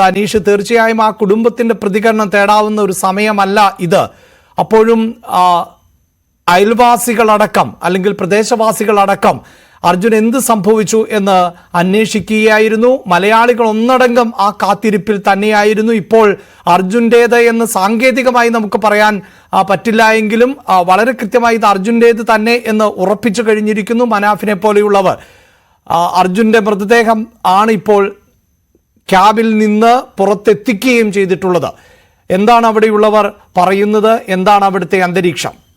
ചേരുന്നുണ്ട് അനീഷ് തീർച്ചയായും ആ കുടുംബത്തിന്റെ പ്രതികരണം തേടാവുന്ന ഒരു സമയമല്ല ഇത്. അപ്പോഴും അയൽവാസികളടക്കം അല്ലെങ്കിൽ പ്രദേശവാസികളടക്കം അർജുൻ എന്ത് സംഭവിച്ചു എന്ന് അന്വേഷിക്കുകയായിരുന്നു. മലയാളികൾ ഒന്നടങ്കം ആ കാത്തിരിപ്പിൽ തന്നെയായിരുന്നു. ഇപ്പോൾ അർജുന്റേത് എന്ന് സാങ്കേതികമായി നമുക്ക് പറയാൻ പറ്റില്ല എങ്കിലും വളരെ കൃത്യമായി ഇത് അർജുന്റേത് തന്നെ എന്ന് ഉറപ്പിച്ചു കഴിഞ്ഞിരിക്കുന്നു മനാഫിനെ പോലെയുള്ളവർ. അർജുന്റെ മൃതദേഹം ആണ് ഇപ്പോൾ ക്യാബിൽ നിന്ന് പുറത്തെത്തിക്കുകയും ചെയ്തിട്ടുള്ളത്. എന്താണ് അവിടെയുള്ളവർ പറയുന്നത്? എന്താണ് അവിടുത്തെ അന്തരീക്ഷം?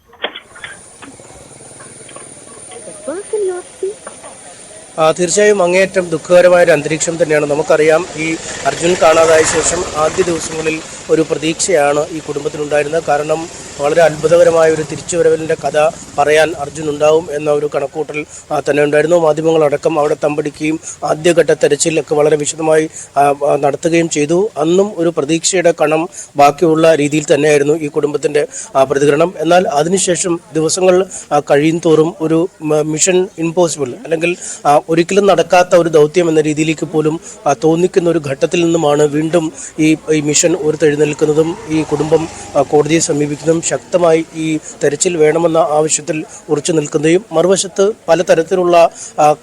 തീർച്ചയായും അങ്ങേയറ്റം ദുഃഖകരമായ ഒരു അന്തരീക്ഷം തന്നെയാണ്. നമുക്കറിയാം ഈ അർജുൻ കാണാതായ ശേഷം ആദ്യ ദിവസങ്ങളിൽ ഒരു പ്രതീക്ഷയാണ് ഈ കുടുംബത്തിനുണ്ടായിരുന്നത്. കാരണം വളരെ അത്ഭുതകരമായ ഒരു തിരിച്ചുവരവിന്റെ കഥ പറയാൻ അർജുൻ ഉണ്ടാവും എന്ന ഒരു കണക്കൂട്ടൽ തന്നെ ഉണ്ടായിരുന്നു. മാധ്യമങ്ങളടക്കം അവിടെ തമ്പടിക്കുകയും ആദ്യഘട്ട തെരച്ചിലൊക്കെ വളരെ വിശദമായി നടത്തുകയും ചെയ്തു. അന്നും ഒരു പ്രതീക്ഷയുടെ കണം ബാക്കിയുള്ള രീതിയിൽ തന്നെയായിരുന്നു ഈ കുടുംബത്തിന്റെ പ്രതികരണം. എന്നാൽ അതിനുശേഷം ദിവസങ്ങൾ കഴിയും തോറും ഒരു മിഷൻ ഇമ്പോസിബിൾ അല്ലെങ്കിൽ ഒരിക്കലും നടക്കാത്ത ഒരു ദൗത്യം എന്ന രീതിയിലേക്ക് പോലും തോന്നിക്കുന്ന ഒരു ഘട്ടത്തിൽ നിന്നുമാണ് വീണ്ടും ഈ ഈ മിഷൻ തെഴുന്നേൽക്കുന്നതും ഈ കുടുംബം കോടതിയെ സമീപിക്കുന്നതും ശക്തമായി ഈ തെരച്ചിൽ വേണമെന്ന ആവശ്യത്തിൽ ഉറച്ചു നിൽക്കുന്നതും മറുവശത്ത് പലതരത്തിലുള്ള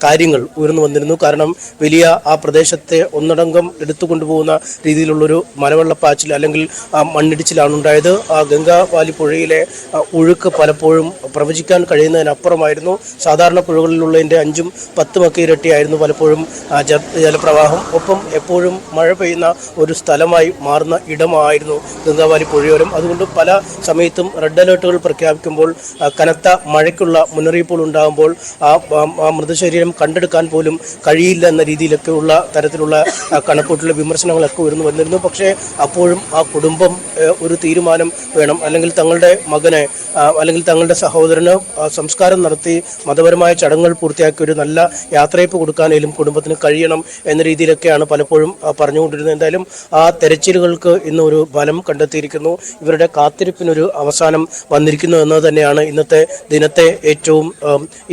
കാര്യങ്ങൾ ഉയർന്നു വന്നിരുന്നു. കാരണം വലിയ ആ പ്രദേശത്തെ ഒന്നടങ്കം എടുത്തുകൊണ്ടുപോകുന്ന രീതിയിലുള്ളൊരു മലവെള്ളപ്പാച്ചിൽ അല്ലെങ്കിൽ മണ്ണിടിച്ചിലാണ് ഉണ്ടായത് ആ ഗംഗാവാലി പുഴയിലെ ഒഴുക്ക് പലപ്പോഴും പ്രവചിക്കാൻ കഴിയുന്നതിനപ്പുറമായിരുന്നു. സാധാരണ പുഴകളിലുള്ളതിന്റെ അഞ്ചും പത്തും ഒക്കെ ഇരട്ടിയായിരുന്നു പലപ്പോഴും ജലപ്രവാഹം. ഒപ്പം എപ്പോഴും മഴ പെയ്യുന്ന ഒരു സ്ഥലമായി മാറുന്ന ഇടമായിരുന്നു ഗംഗാവാലി പുഴയോരം. അതുകൊണ്ട് പല സമയത്തും റെഡ് അലേർട്ടുകൾ പ്രഖ്യാപിക്കുമ്പോൾ കനത്ത മഴയ്ക്കുള്ള മുന്നറിയിപ്പുകൾ ഉണ്ടാകുമ്പോൾ ആ മൃതശരീരം കണ്ടെടുക്കാൻ പോലും കഴിയില്ല എന്ന രീതിയിലൊക്കെയുള്ള തരത്തിലുള്ള കണക്കൂട്ടിലെ വിമർശനങ്ങളൊക്കെ ഉയർന്നു വന്നിരുന്നു. പക്ഷേ അപ്പോഴും ആ കുടുംബം ഒരു തീരുമാനം വേണം. അല്ലെങ്കിൽ തങ്ങളുടെ മകനെ അല്ലെങ്കിൽ തങ്ങളുടെ സഹോദരന് സംസ്കാരം നടത്തി മതപരമായ ചടങ്ങുകൾ പൂർത്തിയാക്കി ഒരു നല്ല യാത്രയപ്പ് കൊടുക്കാനേലും കുടുംബത്തിന് കഴിയണം എന്ന രീതിയിലൊക്കെയാണ് പലപ്പോഴും പറഞ്ഞുകൊണ്ടിരുന്നത്. എന്തായാലും ആ തെരച്ചിലുകൾക്ക് ഇന്ന് ഒരു ഫലം കണ്ടെത്തിയിരിക്കുന്നു. ഇവരുടെ കാത്തിരിപ്പിനൊരു അവസാനം വന്നിരിക്കുന്നു എന്നത് തന്നെയാണ് ഇന്നത്തെ ദിനത്തെ ഏറ്റവും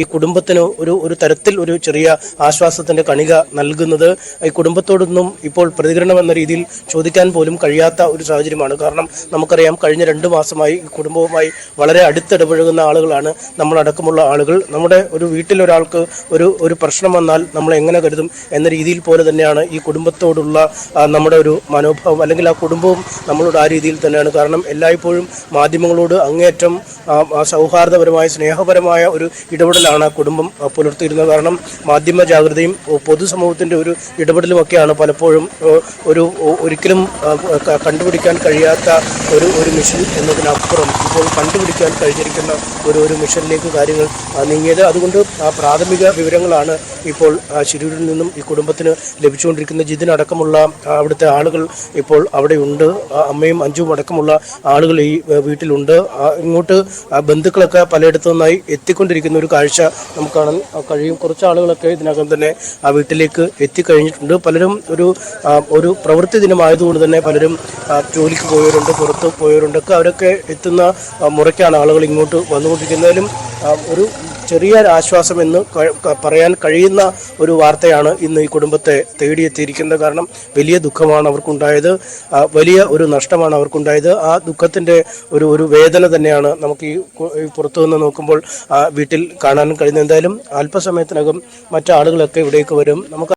ഈ കുടുംബത്തിന് ഒരു ഒരു തരത്തിൽ ഒരു ചെറിയ ആശ്വാസത്തിന്റെ കണിക നൽകുന്നത്. ഈ കുടുംബത്തോടൊന്നും ഇപ്പോൾ പ്രതികരണം എന്ന രീതിയിൽ ചോദിക്കാൻ പോലും കഴിയാത്ത ഒരു സാഹചര്യമാണ്. കാരണം നമുക്കറിയാം കഴിഞ്ഞ രണ്ട് മാസമായി കുടുംബവുമായി വളരെ അടുത്തിടപഴകുന്ന ആളുകളാണ് നമ്മളടക്കമുള്ള ആളുകൾ. നമ്മുടെ ഒരു വീട്ടിലൊരാൾക്ക് ഒരു ഒരു പ്രശ്നം വന്നാൽ നമ്മൾ എങ്ങനെ കരുതും എന്ന രീതിയിൽ പോലെ തന്നെയാണ് ഈ കുടുംബത്തോടുള്ള നമ്മുടെ ഒരു മനോഭാവം അല്ലെങ്കിൽ ആ കുടുംബവും നമ്മളോട് ആ രീതിയിൽ തന്നെയാണ്. കാരണം എല്ലായ്പ്പോഴും മാധ്യമങ്ങളോട് ആ സൗഹാർദ്ദപരമായ സ്നേഹപരമായ ഒരു ഇടപെടലാണ് ആ കുടുംബം പുലർത്തിയിരുന്നത്. കാരണം മാധ്യമ ജാഗ്രതയും പൊതുസമൂഹത്തിന്റെ ഒരു ഇടപെടലുമൊക്കെയാണ് പലപ്പോഴും ഒരു ഒരിക്കലും കണ്ടുപിടിക്കാൻ കഴിയാത്ത ഒരു ഒരു മിഷൻ എന്നതിനപ്പുറം ഇപ്പോൾ കണ്ടുപിടിക്കാൻ കഴിഞ്ഞിരിക്കുന്ന ഒരു ഒരു മിഷനിലേക്ക് കാര്യങ്ങൾ നീങ്ങിയത്. അതുകൊണ്ട് ആ പ്രാഥമിക വിവരങ്ങളാണ് ഇപ്പോൾ ശിരൂരിൽ നിന്നും ഈ കുടുംബത്തിന് ലഭിച്ചുകൊണ്ടിരിക്കുന്ന ജിതിനടക്കമുള്ള അവിടുത്തെ ആളുകൾ ഇപ്പോൾ അവിടെയുണ്ട്. അമ്മയും അഞ്ചും അടക്കമുള്ള ആളുകൾ ഈ വീട്ടിലുണ്ട്. ഇങ്ങോട്ട് ബന്ധുക്കളൊക്കെ പലയിടത്തു നിന്നായി എത്തിക്കൊണ്ടിരിക്കുന്ന ഒരു കാഴ്ച നമുക്ക് കാണാൻ കഴിയും. കുറച്ച് ആളുകളൊക്കെ ഇതിനകം തന്നെ ആ വീട്ടിലേക്ക് എത്തിക്കഴിഞ്ഞിട്ടുണ്ട്. പലരും ഒരു ഒരു പ്രവൃത്തി ദിനമായതുകൊണ്ട് തന്നെ പലരും ജോലിക്ക് ജോലിക്ക് പോയവരുണ്ട് പുറത്ത് പോയവരുണ്ട്. ഒക്കെ അവരൊക്കെ എത്തുന്ന മുറയ്ക്കാണ് ആളുകൾ ഇങ്ങോട്ട് വന്നുകൊണ്ടിരിക്കുന്നതിലും ഒരു ചെറിയ ആശ്വാസം എന്ന് പറയാൻ കഴിയുന്ന ഒരു വാർത്തയാണ് ഇന്ന് ഈ കുടുംബത്തെ തേടിയെത്തിയിരിക്കുന്നത്. കാരണം വലിയ ദുഃഖമാണ് അവർക്കുണ്ടായത്. വലിയ ഒരു നഷ്ടമാണ് അവർക്കുണ്ടായത്. ആ ദുഃഖത്തിന്റെ ഒരു ഒരു വേദന തന്നെയാണ് നമുക്ക് ഈ പുറത്തു നിന്ന് നോക്കുമ്പോൾ വീട്ടിൽ കാണാൻ കഴിയുന്നത്. എന്തായാലും അല്പസമയത്തിനകം മറ്റാളുകളൊക്കെ ഇവിടേക്ക് വരും. നമുക്ക്